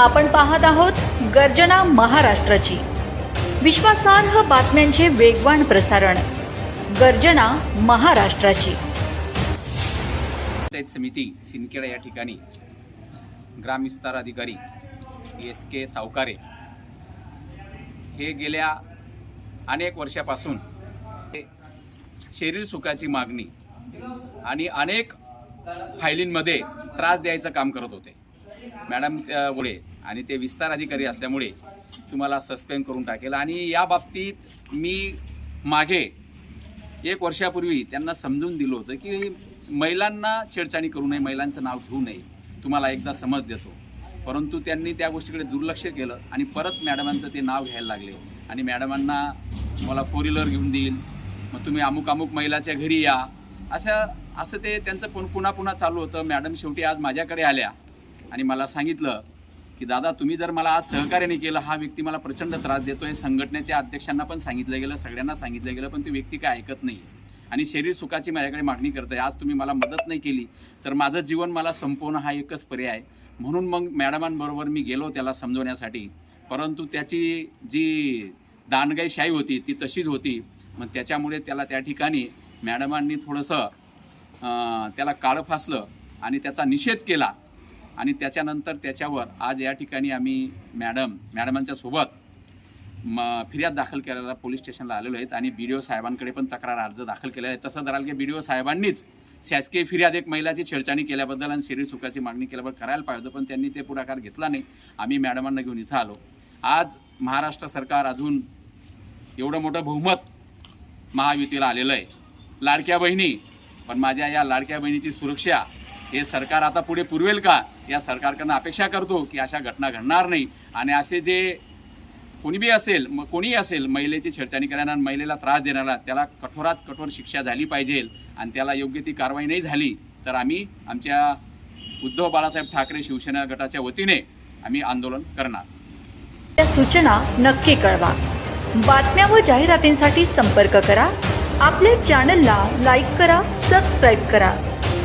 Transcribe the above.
आपण पाहत आहोत गर्जना महाराष्ट्राची. विश्वासार्ह बातम्यांचे वेगवान प्रसारण. गर्जना महाराष्ट्राची. पंचायत समिती सिंदखेडा या ठिकाणी ग्रामविस्तार अधिकारी एस के सावकारे हे गेल्या अनेक वर्षापासून शरीर सुखाची मागणी आणि अनेक फायलींमध्ये त्रास द्यायचं काम करत होते. मॅडम मुळे आणि ते विस्तार अधिकारी असल्यामुळे तुम्हाला सस्पेंड करून टाकेल. आणि या बाबतीत मी मागे एक वर्षापूर्वी त्यांना समजून दिलं होतं की महिलांना छेडछाणी करू नये महिलांचं नाव घेऊ नये. तुम्हाला एकदा समज देतो. परंतु त्यांनी त्या गोष्टीकडे दुर्लक्ष केलं आणि परत मॅडमांचं ते नाव घ्यायला लागले. आणि मॅडमांना मला फोर व्हीलर घेऊन देईल. मग तुम्ही अमुक अमुक महिलाच्या घरी या. अशा असं ते त्यांचं पुन पुन्हा पुन्हा चालू होतं. मॅडम शेवटी आज माझ्याकडे आल्या. आणि मला सांगितलं की दादा तुम्ही जर मला आज सहकार्याने केलं हा व्यक्ती मला प्रचंड त्रास देतो आहे संघटनेच्या अध्यक्षांना पण सांगितलं गेलं सगळ्यांना सांगितलं गेलं पण ती व्यक्ती काय ऐकत नाही. आणि शरीर सुखाची माझ्याकडे मागणी करत आहे आज तुम्ही मला मदत नाही केली तर माझं जीवन मला संपवणं हा एकच पर्याय म्हणून मग मॅडमांबरोबर मी गेलो त्याला समजवण्यासाठी. परंतु त्याची जी दानगाईशाही होती ती तशीच होती. मग त्याच्यामुळे त्याला त्या ठिकाणी मॅडमांनी थोडंसं त्याला काळं फासलं आणि त्याचा निषेध केला. आणि त्याच्यानंतर त्याच्यावर आज या ठिकाणी आम्ही मॅडम मॅडमांच्या सोबत म फिर्याद दाखल केलेला पोलीस स्टेशनला आलेलो आहेत आणि बी डी ओ साहेबांकडे पण तक्रार अर्ज दाखल केला आहे. तसं धराल की बी डी ओ साहेबांनीच शासकीय फिर्याद एक महिलाची छेडछाणी केल्याबद्दल आणि शरीर सुखाची मागणी केल्याबद्दल करायला पाहिजे होतं पण त्यांनी ते पुढाकार घेतला नाही. आम्ही मॅडमांना घेऊन इथं आलो. आज महाराष्ट्र सरकार अजून एवढं मोठं बहुमत महायुतीला आलेलं आहे. लाडक्या बहिणी पण माझ्या या लाडक्या बहिणीची सुरक्षा हे सरकार आता पुढे पुरवेल का? या सरकारकडनं अपेक्षा करतो की अशा घटना घडणार नाही. आणि असे जे कोणी बी असेल मग कोणीही असेल महिलेची छेडछाणी करणार आणि महिलेला त्रास देणारा त्याला कठोरात कठोर शिक्षा झाली पाहिजे आणि त्याला योग्य ती कारवाई नाही झाली तर आम्ही आमच्या उद्धव बाळासाहेब ठाकरे शिवसेना गटाच्या वतीने आम्ही आंदोलन करणार. सूचना नक्की कळवा. बातम्या व जाहिरातींसाठी संपर्क करा. आपल्या चॅनलला लाईक करा सबस्क्राईब करा.